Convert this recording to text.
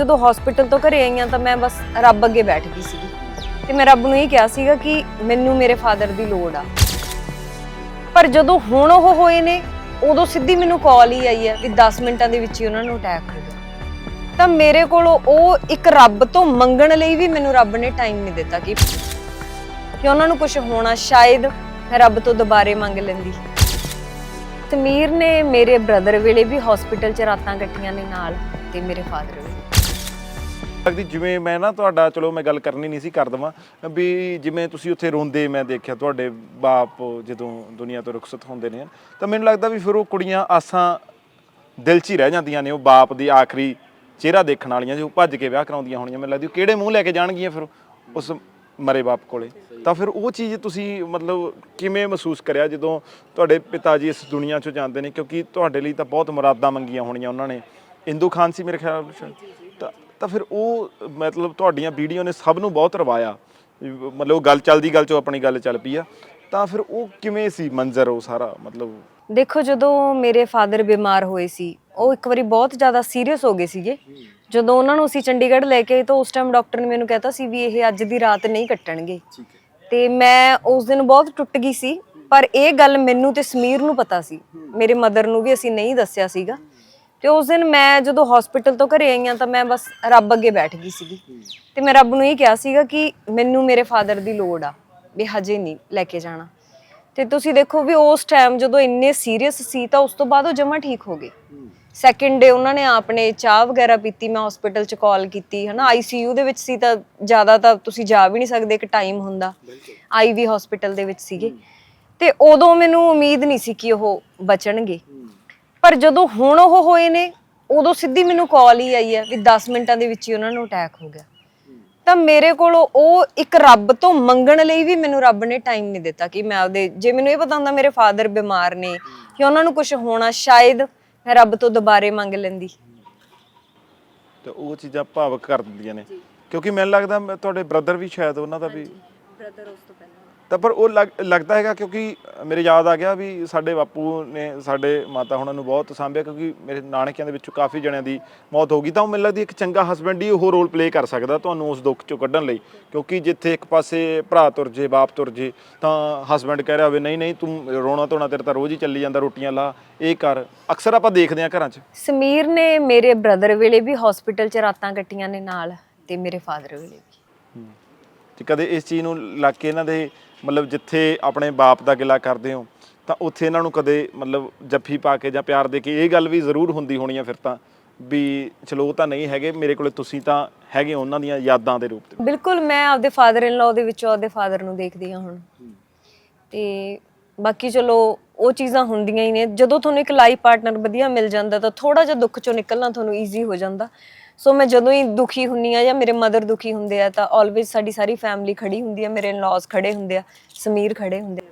ਜਦੋਂ ਹਸਪੀਟਲ ਤੋਂ ਘਰੇ ਆਈਆਂ ਤਾਂ ਮੈਂ ਬਸ ਰੱਬ ਅੱਗੇ ਬੈਠ ਗਈ ਸੀਗੀ। ਤੇ ਮੈਂ ਰੱਬ ਨੂੰ ਇਹ ਕਿਹਾ ਸੀਗਾ ਕਿ ਮੈਨੂੰ ਮੇਰੇ ਫਾਦਰ ਦੀ ਲੋੜ ਆ। ਪਰ ਜਦੋਂ ਹੁਣ ਉਹ ਹੋਏ ਨੇ, ਉਦੋਂ ਸਿੱਧੀ ਮੈਨੂੰ ਕਾਲ ਹੀ ਆਈ ਹੈ ਕਿ 10 ਮਿੰਟਾਂ ਦੇ ਵਿੱਚ ਹੀ ਉਹਨਾਂ ਨੂੰ ਅਟੈਕ ਹੋ ਗਿਆ। ਤਾਂ ਮੇਰੇ ਕੋਲ ਉਹ ਇੱਕ ਰੱਬ ਤੋਂ ਮੰਗਣ ਲਈ ਵੀ ਮੈਨੂੰ ਰੱਬ ਨੇ ਟਾਈਮ ਨਹੀਂ ਦਿੱਤਾ ਕਿ ਕਿ ਉਹਨਾਂ ਨੂੰ ਕੁਝ ਹੋਣਾ, ਸ਼ਾਇਦ ਮੈਂ ਰੱਬ ਤੋਂ ਦੁਬਾਰੇ ਮੰਗ ਲੈਂਦੀ। ਤਮੀਰ ਨੇ ਮੇਰੇ ਬ੍ਰਦਰ ਵੇਲੇ ਵੀ ਹਸਪੀਟਲ 'ਚ ਰਾਤਾਂ ਕੱਟੀਆਂ ਨੇ ਨਾਲ ਤੇ ਮੇਰੇ ਫਾਦਰ ਵੇਲੇ। ਲੱਗਦੀ ਜਿਵੇਂ ਮੈਂ ਨਾ ਤੁਹਾਡਾ ਚਲੋ ਮੈਂ ਗੱਲ ਕਰਨੀ ਨਹੀਂ ਸੀ ਕਰ ਦਵਾਂ। ਵੀ ਜਿਵੇਂ ਤੁਸੀਂ ਉੱਥੇ ਰੋਂਦੇ ਮੈਂ ਦੇਖਿਆ ਤੁਹਾਡੇ ਬਾਪ ਜਦੋਂ ਦੁਨੀਆ ਤੋਂ ਰੁਖਸਤ ਹੁੰਦੇ ਨੇ। ਤਾਂ ਮੈਨੂੰ ਲੱਗਦਾ ਵੀ ਫਿਰ ਉਹ ਕੁੜੀਆਂ ਆਸਾਂ ਦਿਲ 'ਚ ਹੀ ਰਹਿ ਜਾਂਦੀਆਂ ਨੇ ਉਹ ਬਾਪ ਦੀ ਆਖਰੀ ਚਿਹਰਾ ਦੇਖਣ ਵਾਲੀਆਂ ਜੋ ਭੱਜ ਕੇ ਵਿਆਹ ਕਰਾਉਂਦੀਆਂ ਹੋਣੀਆਂ। ਮੈਨੂੰ ਲੱਗਦੀ ਕਿਹੜੇ ਮੂੰਹ ਲੈ ਕੇ ਜਾਣਗੀਆਂ ਫਿਰ ਉਸ ਮਰੇ ਬਾਪ ਕੋਲੇ। ਤਾਂ ਫਿਰ ਉਹ ਚੀਜ਼ ਤੁਸੀਂ ਮਤਲਬ ਕਿਵੇਂ ਮਹਿਸੂਸ ਕਰਿਆ ਜਦੋਂ ਤੁਹਾਡੇ ਪਿਤਾ ਜੀ ਇਸ ਦੁਨੀਆ 'ਚੋਂ ਜਾਂਦੇ ਨੇ? ਕਿਉਂਕਿ ਤੁਹਾਡੇ ਲਈ ਤਾਂ ਬਹੁਤ ਮੁਰਾਦਾਂ ਮੰਗੀਆਂ ਹੋਣੀਆਂ ਉਹਨਾਂ ਨੇ। ਇੰਦੂ ਖਾਨ ਸੀ ਮੇਰੇ ਖਿਆਲ ਵਿੱਚ ਤਾਂ ਤਾਂ ਫਿਰ ਉਹ ਮਤਲਬ ਤੁਹਾਡੀਆਂ ਵੀਡੀਓ ਨੇ ਸਭ ਨੂੰ ਬਹੁਤ ਰਵਾਇਆ। ਮਤਲਬ ਗੱਲ ਚੱਲਦੀ ਗੱਲ 'ਚੋਂ ਆਪਣੀ ਗੱਲ ਚੱਲ ਪਈ ਆ। ਤਾਂ ਫਿਰ ਉਹ ਕਿਵੇਂ ਸੀ ਮੰਜ਼ਰ ਉਹ ਸਾਰਾ ਮਤਲਬ? ਦੇਖੋ ਜਦੋਂ ਮੇਰੇ ਫਾਦਰ ਬਿਮਾਰ ਹੋਏ ਸੀ ਉਹ ਇੱਕ ਵਾਰੀ ਬਹੁਤ ਜ਼ਿਆਦਾ ਸੀਰੀਅਸ ਹੋ ਗਏ ਸੀਗੇ। ਜਦੋਂ ਉਹਨਾਂ ਨੂੰ ਅਸੀਂ ਚੰਡੀਗੜ੍ਹ ਲੈ ਕੇ ਆਏ ਤਾਂ ਉਸ ਟਾਈਮ ਡਾਕਟਰ ਨੇ ਮੈਨੂੰ ਕਹਿਤਾ ਸੀ ਵੀ ਇਹ ਅੱਜ ਦੀ ਰਾਤ ਨਹੀਂ ਕੱਟਣਗੇ। ਤੇ ਮੈਂ ਉਸ ਦਿਨ ਬਹੁਤ ਟੁੱਟ ਗਈ ਸੀ ਪਰ ਇਹ ਗੱਲ ਮੈਨੂੰ ਤੇ ਸਮੀਰ ਨੂੰ ਪਤਾ ਸੀ। ਮੇਰੇ ਮਦਰ ਨੂੰ ਵੀ ਅਸੀਂ ਨਹੀਂ ਦੱਸਿਆ ਸੀਗਾ। ਤੇ ਉਸ ਦਿਨ ਮੈਂ ਜਦੋਂ ਹਸਪੀਟਲ ਤੋਂ ਘਰੇ ਆਈਆਂ ਤਾਂ ਮੈਂ ਬਸ ਰੱਬ ਅੱਗੇ ਬੈਠ ਗਈ ਸੀਗੀ। ਤੇ ਮੈਂ ਰੱਬ ਨੂੰ ਇਹ ਕਿਹਾ ਸੀਗਾ ਕਿ ਮੈਨੂੰ ਮੇਰੇ ਫਾਦਰ ਦੀ ਲੋੜ ਆ ਵੀ ਹਜੇ ਨਹੀਂ ਲੈ ਕੇ ਜਾਣਾ। ਤੇ ਤੁਸੀਂ ਦੇਖੋ ਵੀ ਉਸ ਟਾਈਮ ਜਦੋਂ ਇੰਨੇ ਸੀਰੀਅਸ ਸੀ ਤਾਂ ਉਸ ਤੋਂ ਬਾਅਦ ਉਹ ਜਮਾ ਠੀਕ ਹੋ ਗਏ। ਸੈਕਿੰਡ ਡੇ ਉਹਨਾਂ ਨੇ ਆਪਣੇ ਚਾਹ ਵਗੈਰਾ ਪੀਤੀ ਮੈਂ ਹਸਪੀਟਲ ਚ ਕਾਲ ਕੀਤੀ ਹਨਾ। ਆਈਸੀਯੂ ਦੇ ਵਿੱਚ ਸੀ ਤਾਂ ਜ਼ਿਆਦਾ ਤਾਂ ਤੁਸੀਂ ਜਾ ਵੀ ਨਹੀਂ ਸਕਦੇ ਇੱਕ ਟਾਈਮ ਹੁੰਦਾ। ਆਈਵੀ ਹਸਪੀਟਲ ਦੇ ਵਿੱਚ ਸੀਗੇ। ਤੇ ਉਦੋਂ ਮੈਨੂੰ ਉਮੀਦ ਨਹੀਂ ਸੀ ਕਿ ਉਹ ਬਚਣਗੇ। ਪਰ ਜਦੋਂ ਹੁਣ ਉਹ ਹੋਏ ਨੇ ਉਦੋਂ ਸਿੱਧੀ ਮੈਨੂੰ ਕਾਲ ਹੀ ਆਈ ਹੈ ਵੀ 10 ਮਿੰਟਾਂ ਦੇ ਵਿੱਚ ਹੀ ਉਹਨਾਂ ਨੂੰ ਅਟੈਕ ਹੋ ਗਿਆ। ਤਾਂ ਮੇਰੇ ਕੋਲ ਉਹ ਇੱਕ ਰੱਬ ਤੋਂ ਮੰਗਣ ਲਈ ਵੀ ਮੈਨੂੰ ਰੱਬ ਨੇ ਟਾਈਮ ਨਹੀਂ ਦਿੱਤਾ ਕਿ ਮੈਂ ਆਪਦੇ ਜੇ ਮੈਨੂੰ ਇਹ ਪਤਾ ਹੁੰਦਾ ਮੇਰੇ ਫਾਦਰ ਬਿਮਾਰ ਨੇ ਕਿ ਉਹਨਾਂ ਨੂੰ ਕੁਝ ਹੋਣਾ ਸ਼ਾਇਦ ਮੈਂ ਰੱਬ ਤੋਂ ਦੁਬਾਰੇ ਮੰਗ ਲੈਂਦੀ। ਤੇ ਉਹ ਚੀਜ਼ਾਂ ਭਾਵਕ ਕਰ ਦਿੰਦੀਆਂ ਨੇ। ਕਿਉਂਕਿ ਮੈਨੂੰ ਲੱਗਦਾ ਮੈਂ- ਤੁਹਾਡੇ ਬ੍ਰਦਰ ਵੀ ਸ਼ਾਇਦ ਉਹਨਾਂ ਦਾ ਵੀ ਬ੍ਰਦਰ ਉਸ ਤੋਂ ਪਹਿਲਾਂ। ਤਾਂ ਪਰ ਉਹ ਲੱਗ- ਲੱਗਦਾ ਹੈਗਾ ਕਿਉਂਕਿ ਮੇਰੇ ਯਾਦ ਆ ਗਿਆ ਵੀ ਸਾਡੇ ਬਾਪੂ ਨੇ ਸਾਡੇ ਮਾਤਾ ਹੁਣਾਂ ਨੂੰ ਬਹੁਤ ਸਾਂਭਿਆ ਕਿਉਂਕਿ ਮੇਰੇ ਨਾਨਕਿਆਂ ਦੇ ਵਿੱਚੋਂ ਕਾਫੀ ਜਣਿਆਂ ਦੀ ਮੌਤ ਹੋ ਗਈ ਤਾਂ ਉਹ ਮੈਨੂੰ ਲੱਗਦੀ ਇੱਕ ਚੰਗਾ ਹਸਬੰਡ ਹੀ ਉਹ ਰੋਲ ਪਲੇ ਕਰ ਸਕਦਾ ਤੁਹਾਨੂੰ ਉਸ ਦੁੱਖ ਚੋਂ ਕੱਢਣ ਲਈ। ਕਿਉਂਕਿ ਜਿੱਥੇ ਇੱਕ ਪਾਸੇ ਭਰਾ ਤੁਰ ਜੇ ਬਾਪ ਤੁਰ ਜੇ ਤਾਂ ਹਸਬੰਡ ਕਹਿ ਰਿਹਾ ਹੋਵੇ ਨਹੀਂ ਨਹੀਂ ਤੂੰ ਰੋਣਾ ਧੋਣਾ ਤੇਰੇ ਤਾਂ ਰੋਜ਼ ਹੀ ਚੱਲੀ ਜਾਂਦਾ ਰੋਟੀਆਂ ਲਾ ਇਹ ਕਰ। ਅਕਸਰ ਆਪਾਂ ਦੇਖਦੇ ਹਾਂ ਘਰਾਂ 'ਚ। ਸਮੀਰ ਨੇ ਮੇਰੇ ਬ੍ਰਦਰ ਵੇਲੇ ਵੀ ਹਸਪੀਟਲ 'ਚ ਰਾਤਾਂ ਕੱਟੀਆਂ ਨੇ ਨਾਲ ਤੇ ਮੇਰੇ ਫਾਦਰ ਵੇਲੇ ਵੀ। ਤੇ ਕਦੇ ਇਸ ਚੀਜ਼ ਨੂੰ ਲੱਗ ਕੇ ਇਹਨਾਂ ਦੇ ਮਤਲਬ ਜਿੱਥੇ ਆਪਣੇ ਬਾਪ ਦਾ ਗਿਲਾ ਕਰਦੇ ਹੋ ਤਾਂ ਉੱਥੇ ਇਹਨਾਂ ਨੂੰ ਕਦੇ ਮਤਲਬ ਜੱਫੀ ਪਾ ਕੇ ਜਾਂ ਪਿਆਰ ਦੇ ਕੇ ਇਹ ਗੱਲ ਵੀ ਜ਼ਰੂਰ ਹੁੰਦੀ ਹੋਣੀ ਆ ਫਿਰ ਤਾਂ ਵੀ ਚਲੋ ਉਹ ਤਾਂ ਨਹੀਂ ਹੈਗੇ ਮੇਰੇ ਕੋਲੇ ਤੁਸੀਂ ਤਾਂ ਹੈਗੇ ਉਹਨਾਂ ਦੀਆਂ ਯਾਦਾਂ ਦੇ ਰੂਪ ਤੇ ਬਿਲਕੁਲ ਮੈਂ ਆਪਦੇ ਫਾਦਰ ਇਨ ਲਾਅ ਦੇ ਵਿੱਚੋਂ ਆਪਦੇ ਫਾਦਰ ਨੂੰ ਦੇਖਦੀ ਹਾਂ ਹੁਣ। ਤੇ ਬਾਕੀ ਚਲੋ ਉਹ ਚੀਜ਼ਾਂ ਹੁੰਦੀਆਂ ਹੀ ਨੇ। ਜਦੋਂ ਤੁਹਾਨੂੰ ਇੱਕ ਲਾਈਫ ਪਾਰਟਨਰ ਵਧੀਆ ਮਿਲ ਜਾਂਦਾ ਤਾਂ ਥੋੜਾ ਜਿਹਾ ਦੁੱਖ ਚੋਂ ਨਿਕਲਣਾ ਤੁਹਾਨੂੰ ਈਜ਼ੀ ਹੋ ਜਾਂਦਾ। ਸੋ ਮੈਂ ਜਦੋਂ ਹੀ ਦੁਖੀ ਹੁੰਨੀ ਆ ਜਾਂ ਮੇਰੇ ਮਦਰ ਦੁਖੀ ਹੁੰਦੇ ਆ ਤਾਂ ਆਲਵੇਜ਼ ਸਾਡੀ ਸਾਰੀ ਫੈਮਿਲੀ ਖੜੀ ਹੁੰਦੀ ਆ, ਮੇਰੇ ਇਨ-ਲॉज ਖੜੇ ਹੁੰਦੇ ਆ ਸਮੀਰ ਖੜੇ ਹੁੰਦੇ ਆ।